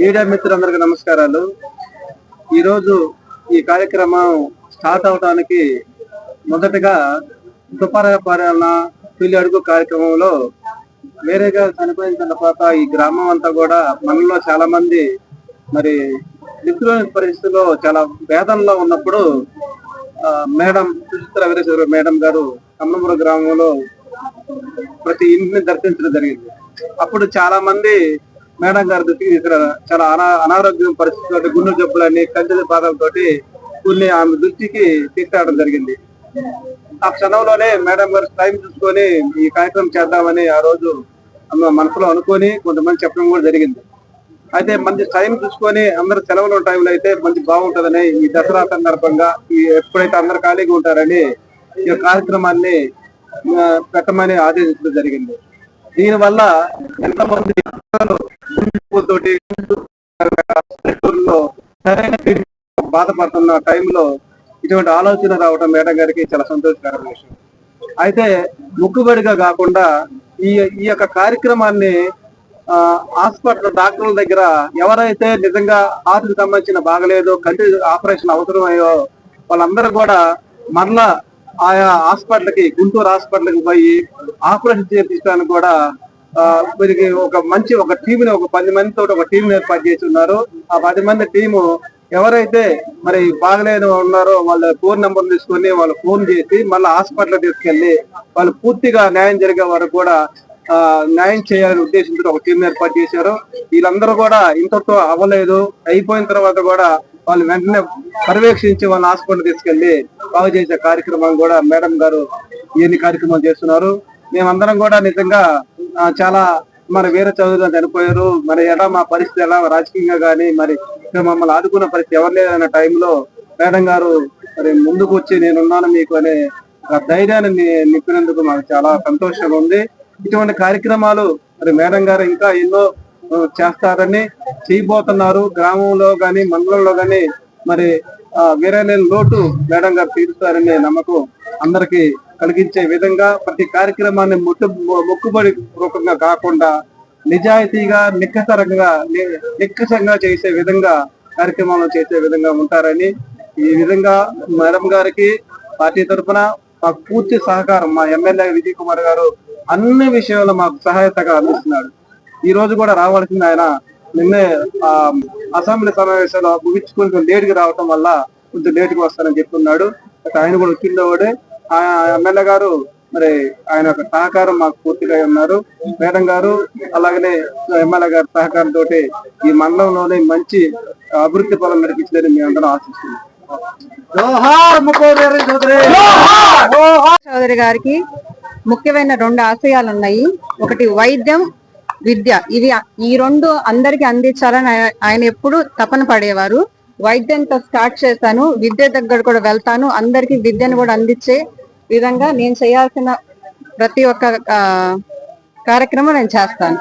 Media మిత్రులందరికీ నమస్కారాలు. ఈరోజు ఈ కార్యక్రమం స్టార్ట్ అవడానికి మొదటగా తుపార పాలన తొలి అడుగు కార్యక్రమంలో వేరేగా చనిపోయిన తర్వాత ఈ గ్రామం అంతా కూడా మనలో చాలా మంది మరి దిక్కులోని పరిస్థితుల్లో చాలా వేదనలో ఉన్నప్పుడు మేడం సుచిత్ర వీరేశ్వర మేడం గారు కమ్మపురం గ్రామంలో ప్రతి ఇంటిని దర్శించడం జరిగింది. అప్పుడు చాలా మంది మేడం గారి దృష్టికి తీసుకురా చాలా అనా అనారోగ్యం పరిస్థితులతో గుండె జబ్బులని కంటి బాధలతో కొన్ని ఆమె దృష్టికి తీసుకురావడం జరిగింది. ఆ క్షణంలోనే మేడం గారు టైం చూసుకొని ఈ కార్యక్రమం చేద్దామని ఆ రోజు ఆమె మనసులో అనుకొని కొంతమంది చెప్పడం కూడా జరిగింది. అయితే మంచి టైం చూసుకొని అందరు సెలవులు ఉన్న టైంలో అయితే మంచి బాగుంటదని ఈ దసరా సందర్భంగా ఈ ఎప్పుడైతే అందరు ఖాళీగా ఉంటారని ఈ కార్యక్రమాన్ని పెట్టమని ఆదేశించడం జరిగింది. దీని వల్ల ఎంతమంది తోటి పల్లెటూరులో సరైన బాధపడుతున్న టైంలో ఇటువంటి ఆలోచన రావడం మేడం గారికి చాలా సంతోషకరమైన విషయం. అయితే ముక్కుబడిగా కాకుండా ఈ ఈ యొక్క కార్యక్రమాన్ని ఆ, హాస్పిటల్ డాక్టర్ల దగ్గర ఎవరైతే నిజంగా హార్ట్కి సంబంధించిన బాగలేదో కంటి ఆపరేషన్ అవసరమయ్యో వాళ్ళందరూ కూడా మరలా ఆయా హాస్పిటల్కి గుంటూరు హాస్పిటల్కి పోయి ఆపరేషన్ చేయించడానికి కూడా వీరికి ఒక మంచి ఒక టీంని ఒక పది మందితో ఒక టీం ఏర్పాటు చేసి ఉన్నారు. ఆ పది మంది టీము ఎవరైతే మరి బాగలేని ఉన్నారో వాళ్ళ ఫోన్ నెంబర్ తీసుకొని వాళ్ళు ఫోన్ చేసి మళ్ళీ హాస్పిటల్ తీసుకెళ్ళి వాళ్ళు పూర్తిగా న్యాయం జరిగే వరకు కూడా ఆ, న్యాయం చేయాలనే ఉద్దేశంతో ఒక టీం ఏర్పాటు చేశారు. వీళ్ళందరూ కూడా ఇంతతో అవ్వలేదు. అయిపోయిన తర్వాత కూడా వాళ్ళు వెంటనే పర్యవేక్షించి వాళ్ళ హాస్పిటల్ తీసుకెళ్ళి బాగు చేసే కార్యక్రమం కూడా మేడం గారు ఎన్ని కార్యక్రమం చేస్తున్నారు. మేమందరం కూడా నిజంగా చాలా మరి వేరే చదువులు చనిపోయారు మరి ఎలా మా పరిస్థితి ఎలా? రాజకీయంగా కానీ మరి మమ్మల్ని ఆదుకున్న పరిస్థితి ఎవరు లేదన్న టైంలో మేడం గారు మరి ముందుకు వచ్చి నేనున్నాను మీకు అనే ధైర్యాన్ని ని- నింపినందుకు మాకు చాలా సంతోషంగా ఉంది. ఇటువంటి కార్యక్రమాలు మరి మేడం గారు ఇంకా ఎన్నో చేస్తారని చేయబోతున్నారు. గ్రామంలో కానీ మండలంలో కానీ మరి వేరే లోటు మేడం గారు తీరుస్తారనే నమ్మకం అందరికీ కలిగించే విధంగా ప్రతి కార్యక్రమాన్ని ముట్టు మొక్కుబడి పూర్వకంగా కాకుండా నిజాయితీగా నిక్కసరంగా నిక్కసంగా చేసే విధంగా కార్యక్రమాలు చేసే విధంగా ఉంటారని ఈ విధంగా మేడం గారికి పార్టీ తరఫున మాకు పూర్తి సహకారం మా ఎమ్మెల్యే విజయ్ కుమార్ గారు అన్ని విషయాల్లో మాకు సహాయతగా అందిస్తున్నాడు. ఈ రోజు కూడా రావాల్సింది ఆయన నిన్నే ఆ అసెంబ్లీ సమావేశాలు ముగించుకుని కొంచెం లేట్గా రావటం వల్ల కొంచెం లేట్గా వస్తానని చెప్తున్నాడు. ఆయన కూడా వచ్చిండేవాడే. ఎమ్మెల్యే గారు మరి ఆయన యొక్క సహకారం మాకు పూర్తిగా ఉన్నారు. మేడం గారు అలాగనే ఎమ్మెల్యే గారి సహకారంతో ఈ మండలంలోనే మంచి అభివృద్ధి ఫలం నడిపించలేని మేము అందరం ఆశిస్తున్నాం. చౌదరి. గారికి ముఖ్యమైన రెండు ఆశయాలు ఉన్నాయి. ఒకటి వైద్యం విద్య. ఇవి ఈ రెండు అందరికి అందించాలని ఆయ- ఆయన ఎప్పుడు తపన పడేవారు. వైద్యంతో స్టార్ట్ చేశాను. విద్య దగ్గర కూడా వెళ్తాను. అందరికి విద్యను కూడా అందించే విధంగా నేను చేయాల్సిన ప్రతి ఒక్క ఆ, కార్యక్రమం నేను చేస్తాను.